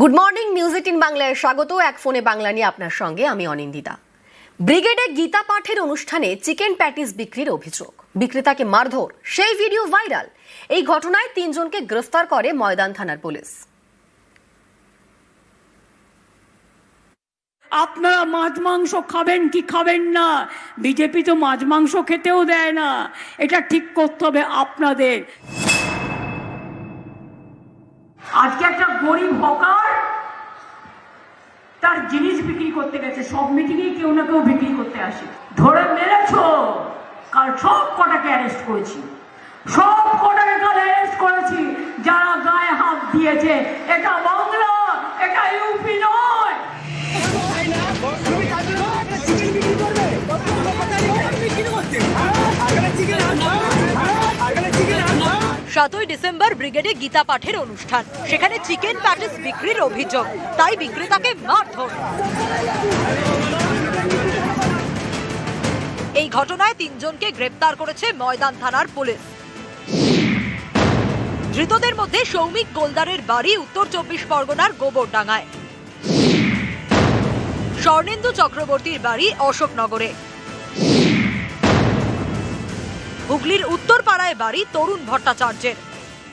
Good morning news eighteen বাংলায় স্বাগত। এক ফোনে বাংলা নিয়ে আপনার সঙ্গে আমি অনিন্দিতা। ব্রিগেডে গীতা পাঠের অনুষ্ঠানে চিকেন প্যাটিস বিক্রির অভিযোগ। বিক্রেতাকে মারধর, সেই ভিডিও ভাইরাল। এই ঘটনায় তিনজনকে গ্রেফতার করে ময়দান থানার পুলিশ। আপনারা মাছ মাংস খাবেন কি খাবেন না? বিজেপি তো মাছ মাংস খেতেও দেয় না। এটা ঠিক করতে হবে আপনাদের। আজকে একটা গরিব হকার তার জিনিস বিক্রি করতে গেছে, সব মিটিংয়ে কেউ না কেউ বিক্রি করতে আসে। ধরে মেরেছ, কাল সব কটাকে অ্যারেস্ট করেছি। সব কটাকে কাল অ্যারেস্ট করেছি, যারা গায়ে হাত দিয়েছে, এটা বাংলা, এটা ইউপি নয়। সাতই ডিসেম্বর ব্রিগেডে গীতা পাঠের অনুষ্ঠান। সেখানে চিকেন প্যাটিস বিক্রির অভিযোগ। তাই বিক্রেতাকে মারধর। এই ঘটনায় তিনজনকে গ্রেপ্তার করেছে ময়দান থানার পুলিশ। ধৃতদের মধ্যে সৌমিক গোলদারের বাড়ি উত্তর চব্বিশ পরগনার গোবরডাঙ্গায়। স্বর্ণেন্দু চক্রবর্তীর বাড়ি অশোকনগরে। হুগলির উত্তরপাড়ায় বাড়ি তরুণ ভট্টাচার্যের।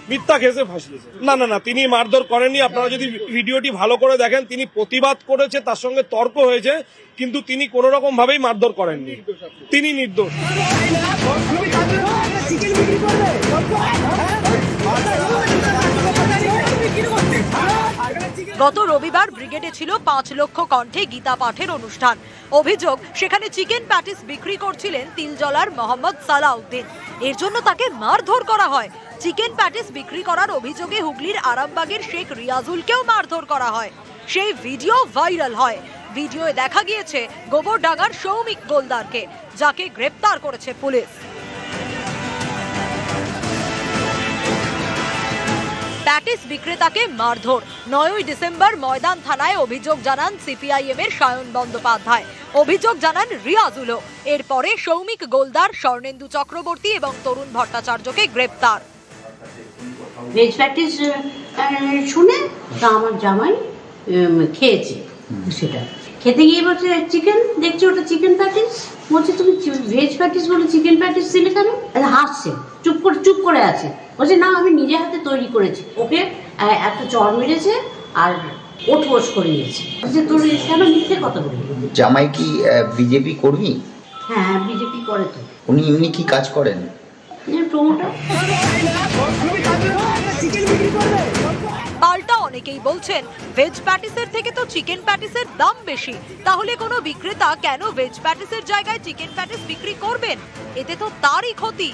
মিথ্যা কেসে ফাঁসিয়েছে। না না না, তিনি মারধর করেননি। আপনারা যদি ভিডিওটি ভালো করে দেখেন, তিনি প্রতিবাদ করেছে, তার সঙ্গে তর্ক হয়েছে, কিন্তু তিনি কোনো রকম ভাবেই মারধর করেননি। তিনি নির্দোষ। গত রবিবার ব্রিগেডে ছিল পাঁচ লক্ষ কণ্ঠে গীতা পাঠের অনুষ্ঠান। অভিযোগ, সেখানে চিকেন প্যাটিস বিক্রি করছিলেন তিলজলার মোহাম্মদ সালাউদ্দিন। এর জন্য তাকে মারধর করা হয়। চিকেন প্যাটিস বিক্রি করার অভিযোগে হুগলির আরামবাগের শেখ রিয়াজুলকেও মারধর করা হয়। সেই ভিডিও ভাইরাল হয়। ভিডিওয়ে দেখা গিয়েছে গোবরডাঙ্গার সৌমিক গোলদারকে, যাকে গ্রেপ্তার করেছে পুলিশ। প্যাটিস বিক্রেতাকে মারধর। নয়ই ডিসেম্বর ময়দান থানায় অভিযোগ জানান সিপিআইএম এর সায়ন বন্দ্যোপাধ্যায়। অভিযোগ জানান রিয়াজুলও। এরপরে সৌমিক গোলদার স্বর্ণেন্দু চক্রবর্তী এবং তরুণ ভট্টাচার্যকে গ্রেপ্তার। ভেজ প্যাটিস শুনে আমার জামাই খেয়েছে সেটা। খেতে গিয়ে বলছে চিকেন দেখছি ওটা চিকেন প্যাটিস বলছে তুমি ভেজ প্যাটিস বলে চিকেন প্যাটিস দিলে কেন? হাসছে চুপ করে চুপ করে আছে। বলছে না আমি নিজে হাতে তৈরি করেছি। ওকে একটা চর মেরেছে আর ওঠ ওঠ করে নিয়েছে। বলছে তোর কেন মিথ্যে কথা বলি জামাই কি বিজেপি কর্মী? হ্যাঁ বিজেপি করে তো। উনি এমনি কি কাজ করেন? প্রমোটার অনেকেই বলছেন ভেজ প্যাটিসের থেকে তো চিকেন প্যাটিসের দাম বেশি। তাহলে কোনো বিক্রেতা কেন ভেজ প্যাটিসের জায়গায় চিকেন প্যাটিস বিক্রি করবেন? এতে তো তারই ক্ষতি।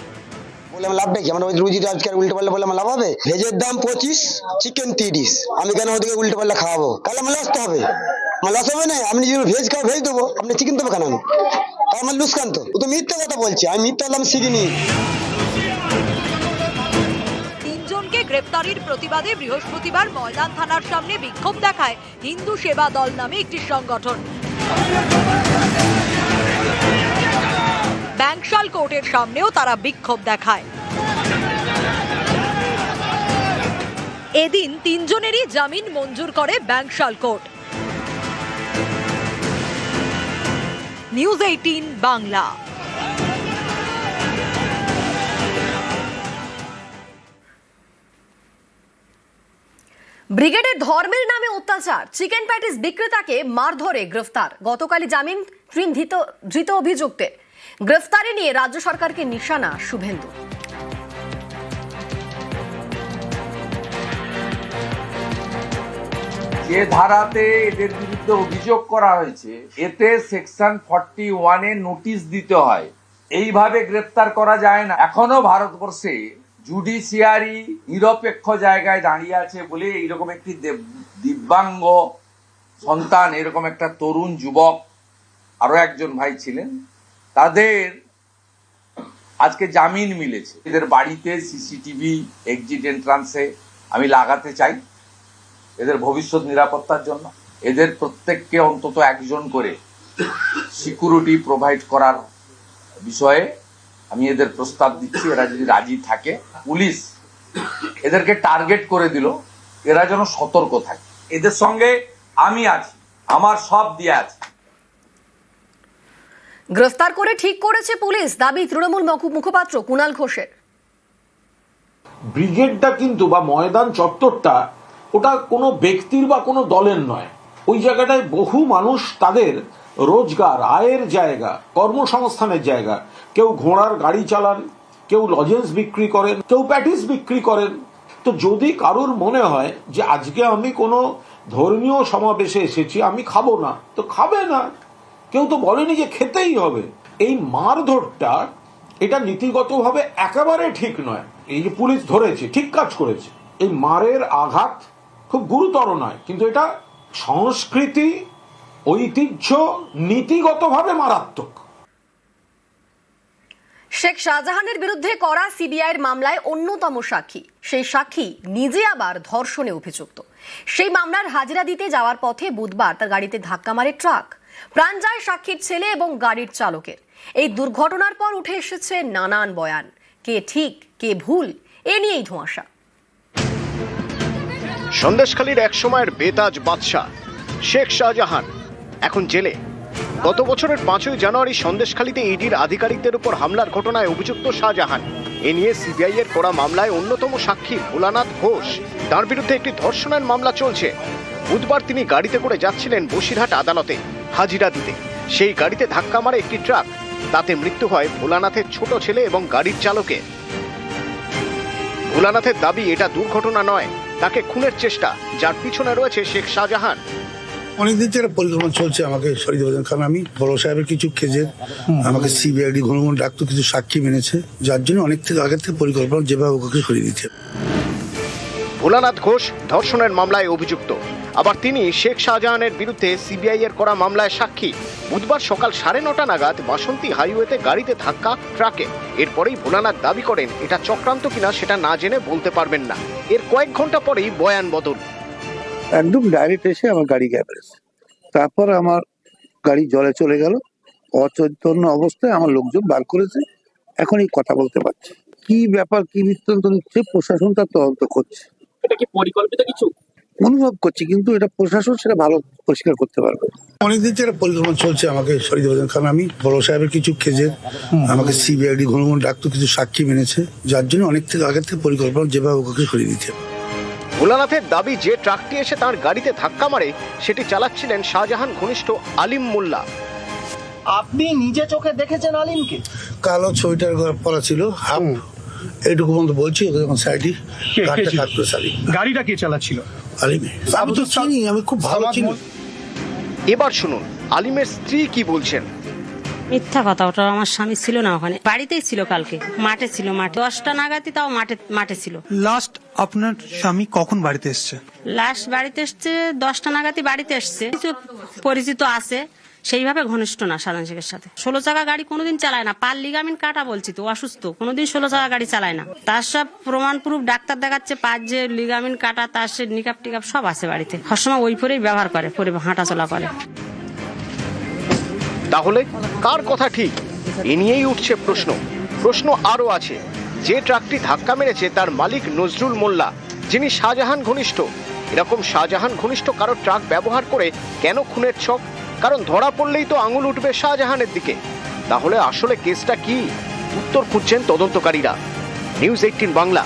বললাম লাভ কি? আমরা ওই রুজি উল্টো পাল্লা বললাম লাভ হবে? ভেজের দাম পঁচিশ চিকেন তিরিশ। আমি কেন ওদিকে উল্টো পাল্লা খাওয়াবো? তাহলে আমার তো হবে। আমার হবে না? আমি যদি ভেজ খাও ভেজ দেবো। আপনি চিকেন দেবো কেন? আমি আমার লুসকান তো ও তো মিথ্যা কথা বলছি। আমি মিথ্যা হলাম শিখিনি। গ্রেপ্তারির প্রতিবাদে বৃহস্পতিবার ময়দান থানার সামনে বিক্ষোভ দেখায় হিন্দু সেবা দল নামে একটি সংগঠন। ব্যাংশাল কোর্টের সামনেও তারা বিক্ষোভ দেখায়। এদিন তিনজনেরই জামিন মঞ্জুর করে Bankshall court. News eighteen, Bangla. ব্রিগেডের ধর্মের নামে অত্যাচার। চিকেন প্যাটিস বিক্রেতাকে মারধরে গ্রেফতার। গতকালই জামিন ধৃত ধৃত অভিযুক্তের গ্রেফতারি নিয়ে রাজ্য সরকারকে নিশানা শুভেন্দু। যে ধারাতে এদের বিরুদ্ধে অভিযোগ করা হয়েছে, এতে সেকশন ফর্টি ওয়ানে নোটিশ দিতে হয়। এইভাবে গ্রেপ্তার করা যায় না। এখনও ভারতবর্ষে জুডিশিয়ারি নিরপেক্ষ জায়গায় দাঁড়িয়ে আছে বলে এইরকম একটি দেব- দিব্যাঙ্গ সন্তান, এরকম একটা তরুণ যুবক আরও একজন ভাই ছিলেন। তাদের আজকে জামিন মিলেছে। এদের বাড়িতে সিসিটিভি এক্সিট এন্ট্রান্সে আমি লাগাতে চাই এদের ভবিষ্যৎ নিরাপত্তার জন্য। এদের প্রত্যেককে অন্তত একজন করে সিকিউরিটি প্রোভাইড করার বিষয়ে আমি এদের প্রস্তাব দিচ্ছি এরা যদি রাজি থাকে পুলিশ এদেরকে টার্গেট করে দিল এরা যেন সতর্ক থাকে। এদের সঙ্গে আমি আছি আমার সব দিয়ে আছে। গ্রেফতার করে ঠিক করেছে পুলিশ দাবি তৃণমূল মুখপাত্র কুণাল ঘোষের। ব্রিগেডটা কিন্তু বা ময়দান চত্বরটা ওটা কোনো ব্যক্তির বা কোনো দলের নয়। ওই জায়গাটায় বহু মানুষ তাদের রোজগার, আয়ের জায়গা, কর্মসংস্থানের জায়গা। কেউ ঘোড়ার গাড়ি চালান, কেউ লজেন্স বিক্রি করেন, কেউ প্যাটিস বিক্রি করেন। তো যদি কারোর মনে হয় যে আজকে আমি কোনো ধর্মীয় সমাবেশে এসেছি, আমি খাব না, তো খাবে না। কেউ তো বলেনি যে খেতেই হবে। এই মারধরটা, এটা নীতিগতভাবে একেবারে ঠিক নয়। এই যে পুলিশ ধরেছে, ঠিক কাজ করেছে। এই মারের আঘাত খুব গুরুতর নয়, কিন্তু এটা সংস্কৃতি ঐতিহ্য নীতিগতভাবে মারাত্মক। শেখ শাহজাহানের বিরুদ্ধে করা সিবিআইয়ের মামলায় অন্যতম সাক্ষী। সেই সাক্ষী নিজে আবার ধর্ষণে অভিযুক্ত। সেই মামলার হাজিরা দিতে যাওয়ার পথে বুধবার তার গাড়িতে ধাক্কা মারে ট্রাক। প্রাণ যায় সাক্ষীর ছেলে এবং গাড়ির চালকের। এই দুর্ঘটনার পর উঠে এসেছে নানান বয়ান। কে ঠিক কে ভুল এ নিয়েই ধোঁয়াশা। সন্দেশখালীর এক সময়ের বেতাজ বাদশাহ শেখ শাহজাহান এখন জেলে। গত বছরের পাঁচই জানুয়ারি সন্দেশখালীতে ইডির আধিকারিকদের উপর হামলার ঘটনায় অভিযুক্ত শাহজাহান। এ নিয়ে সিবিআই এর করা মামলায় অন্যতম সাক্ষী ভোলানাথ ঘোষ। তার বিরুদ্ধে একটি ধর্ষণের মামলা চলছে। বুধবার তিনি গাড়িতে করে যাচ্ছিলেন বসিরহাট আদালতে, হাজিরা দিতে। সেই গাড়িতে ধাক্কা মারে একটি ট্রাক। তাতে মৃত্যু হয় ভোলানাথের ছোট ছেলে এবং গাড়ির চালকের। ভোলানাথের দাবি, এটা দুর্ঘটনা নয়, তাকে খুনের চেষ্টা। যার পিছনে রয়েছে শেখ শাহজাহান। অনেকদিন থেকে পরিকল্পনা চলছে আমাকে সরিয়ে দেওয়ার কারণ আমি বড় সাহেবের কিছু কেজের আমাকে সিবিআইডি ঘন ঘন ডাক্তার কিছু সাক্ষী মেনেছে। যার জন্য অনেক থেকে আগের থেকে পরিকল্পনা যেভাবে ওকে সরিয়ে দিতে ভোলানাথ ঘোষ ধর্ষণের মামলায় অভিযুক্ত। আবার তিনি শেখ শাহজাহানের বিরুদ্ধে সিবিআই এর করা মামলায় সাক্ষী। বুধবার সকাল সাড়ে নটা নাগাদ বাসন্তী হাইওয়েতে গাড়িতে ধাক্কা ট্রাকে। এরপরেই ভোলানাথ দাবি করেন এটা চক্রান্ত কিনা সেটা না জেনে বলতে পারবেন না। এর কয়েক ঘণ্টা পরেই বয়ান বদল। একদম ডাইরেক্ট এসে আমার গাড়ি গ্যাপ তারপর আমার গাড়ি জলে চলে গেল। অচৈতন্য অবস্থায় আমার লোকজন বার করেছে। এখন এই কথা বলতে পারছি। কি ব্যাপার কি বৃত্তান্ত নিচ্ছে প্রশাসন তার তদন্ত করছে। এটা কি পরিকল্পিত কিছু? অনুভব করছি কিন্তু এটা প্রশাসন সেটা ভালো পরিষ্কার করতে পারবে। অনেকদিন থেকে পরিকল্পনা চলছে আমাকে দেওয়ার কারণ আমি বড় সাহেবের কিছু কেজের আমাকে সিবিআইডি ঘন ঘন ডাক্তার কিছু সাক্ষী মেনেছে। যার জন্য অনেক থেকে আগের থেকে পরিকল্পনা যেভাবে ওকে সরিয়ে দিতে হবে। ভোলানাথের দাবি যে ট্রাকটি এসে তার গাড়িতে ধাক্কা মারে সেটি চালাচ্ছিলেন শাহজাহান ঘনিষ্ঠ আলিম মোল্লা। আপনি নিজে চোখে দেখেছেন আলিমকে? কালো ছবিটার পরা ছিল হাফ। এইটুকু পর্যন্ত বলছি ওকে যখন সাইডি কে কাঠটা ছিল? সারি গাড়িটা কে চালাচ্ছিল? আলিমে। আমি তো চিনি আমি খুব ভালো চিনি। এবার শুনুন আলিমের স্ত্রী কি বলছেন? মিথ্যা কথা ওটা আমার স্বামী ছিল না ওখানে। বাড়িতেই ছিল কালকে মাঠে ছিল মাঠে। দশটা নাগাদই তাও মাঠে মাঠে ছিল। লাস্ট আপনার স্বামী কখন বাড়িতে এসছে? লাস্ট বাড়িতে এসছে দশটা নাগাদই বাড়িতে এসছে। কিছু পরিচিত আছে সেইভাবে ঘনিষ্ঠ না সাধারণ শেখের সাথে। ষোলো চাকা গাড়ি কোনোদিন চালায় না। পার লিগামিন কাটা বলছি তো অসুস্থ কোনোদিন ষোলো চাকা গাড়ি চালায় না। তার সব প্রমাণ প্রুফ ডাক্তার দেখাচ্ছে পার যে লিগামিন কাটা তার সে নিকাপ টিকাপ সব আছে বাড়িতে। সবসময় ওই পরেই ব্যবহার করে পরে হাঁটাচলা করে। তাহলে কার কথা ঠিক? এ নিয়েই উঠছে প্রশ্ন। প্রশ্ন আরও আছে। যে ট্রাকটি ধাক্কা মেরেছে তার মালিক নজরুল মোল্লা, যিনি শাহজাহান ঘনিষ্ঠ। এরকম শাহজাহান ঘনিষ্ঠ কারও ট্রাক ব্যবহার করে কেন খুনের ছক? কারণ ধরা পড়লেই তো আঙুল উঠবে শাহজাহানের দিকে। তাহলে আসলে কেসটা কি? উত্তর খুঁজছেন তদন্তকারীরা। News eighteen Bangla.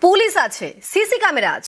পুলিশ আছে, সিসি ক্যামেরা আছে।